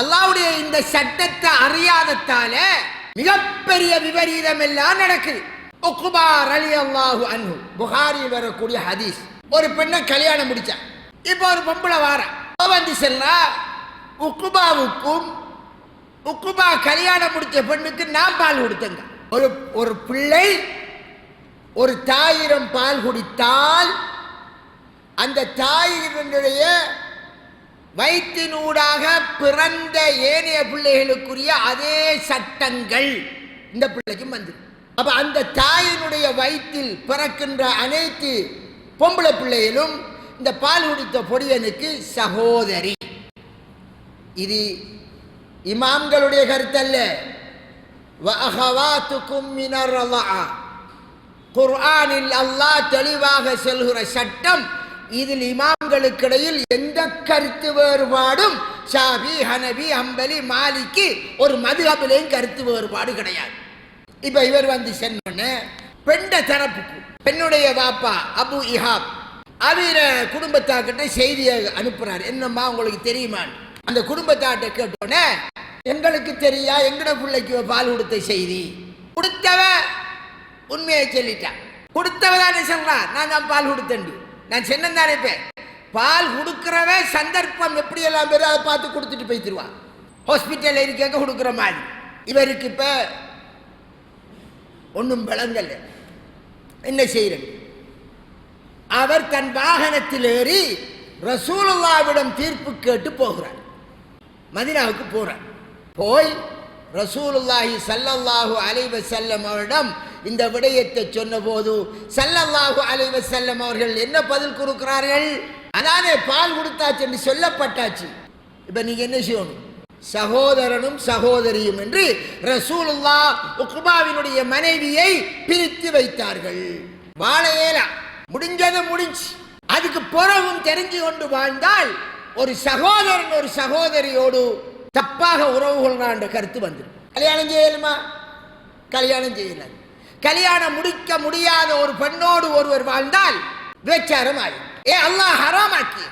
அல்லாவுடைய இந்த சட்டத்தை அறியாதத்தால மிகப்பெரிய விபரீதம் எல்லாம் நடக்குது. உக்குபா அலி அல்லாஹு அன்ஹு புகாரி வரக்கூடிய ஹதீஸ். ஒரு பெண்ணை கல்யாணம் முடிச்சா இப்போ ஒரு பொம்பளை வார வந்து செல்றா உக்குபாவுக்கும் உக்குபா கல்யாணம் முடிச்ச பெண்ணுக்கு நான் பால் கொடுத்தேங்க. ஒரு ஒரு பிள்ளை ஒரு தாயிரம் பால் குடித்தால் அந்த தாயினுடைய வயிற்றினூடாக பிறந்த ஏனைய பிள்ளைகளுக்குரிய அதே சட்டங்கள் இந்த பிள்ளைக்கும் வந்துடும். அப்ப அந்த தாயினுடைய வயிற்றில் பிறக்கின்ற அனைத்து பொம்பளை பிள்ளைகளும் இந்த பால் குடித்த பொடியனுக்கு சகோதரி. இது இமாம்களுடைய கருத்தல்ல. குர்ஆனில் அல்லாஹ் தெளிவாக செல்கிற சட்டம் இதில் இமாம்களுக்கிடையில் எந்த கருத்து வேறுபாடும் ஷாபி ஹனபி அம்பலி மாலிக்கு ஒரு மதுகபிலையும் கருத்து வேறுபாடு கிடையாது. இப்ப இவர் வந்து சென்னோன்னு பெண்ட தரப்புக்கு பெண்ணுடைய வாப்பா அபு இஹாப் அவர குடும்பத்தாக்கிட்ட செய்தியை அனுப்புறாரு. என்னம்மா உங்களுக்கு தெரியுமான்னு அந்த குடும்பத்தாட்ட கேட்டோன்னே எங்களுக்கு தெரியா? எங்கட பிள்ளைக்கு பால் கொடுத்த செய்தி? கொடுத்தவ உண்மையை சொல்லிட்டான் கொடுத்தவ தானே சொல்றா. நான் தான் பால் கொடுத்தேன் நான் சென்னன் தானே பால் கொடுக்கிறவ சந்தர்ப்பம் எப்படி எல்லாம் பேரும் அதை பார்த்து கொடுத்துட்டு போய்த்திருவான் ஹாஸ்பிட்டல் இருக்க கொடுக்குற மாதிரி. இவருக்கு இப்போ ஒன்றும் விளங்கல. என்ன செய்யறது? அவர் தன் வாகனத்தில் ஏறி ரசூலுல்லாவிடம் தீர்ப்பு கேட்டு போகிறார். மதினாவுக்கு போகிறார் போய் ரசூலுல்லாஹி ஸல்லல்லாஹு அலைஹி வஸல்லம் அவரிடம் இந்த விடயத்தை சொன்னபோது ஸல்லல்லாஹு அலைஹி வஸல்லம் அவர்கள் என்ன பதில் கொடுக்கிறார்கள்? அதானே பால் கொடுத்தாச்சு என்று சொல்லப்பட்டாச்சு. இப்ப நீங்க என்ன செய்யணும்? சகோதரனும் சகோதரியும் என்று ரசூலுல்லா உக்மாவினுடைய மனைவியை பிரித்து வைத்தார்கள். வாழ இயலா முடிஞ்சது முடிஞ்சு. அதுக்கு பிறகும் தெரிஞ்சு கொண்டு வாழ்ந்தால் ஒரு சகோதரன் ஒரு சகோதரியோடு தப்பாக உறவு கொள்றான்ற கருத்து வந்துடும் கல்யாணம் செய்யலுமா? கல்யாணம் செய்யலாம்? கல்யாணம் முடிக்க முடியாத ஒரு பெண்ணோடு ஒருவர் வாழ்ந்தால் விபச்சாரம் ஆகும் ஏ அல்லாஹ் ஹராமாக்கி.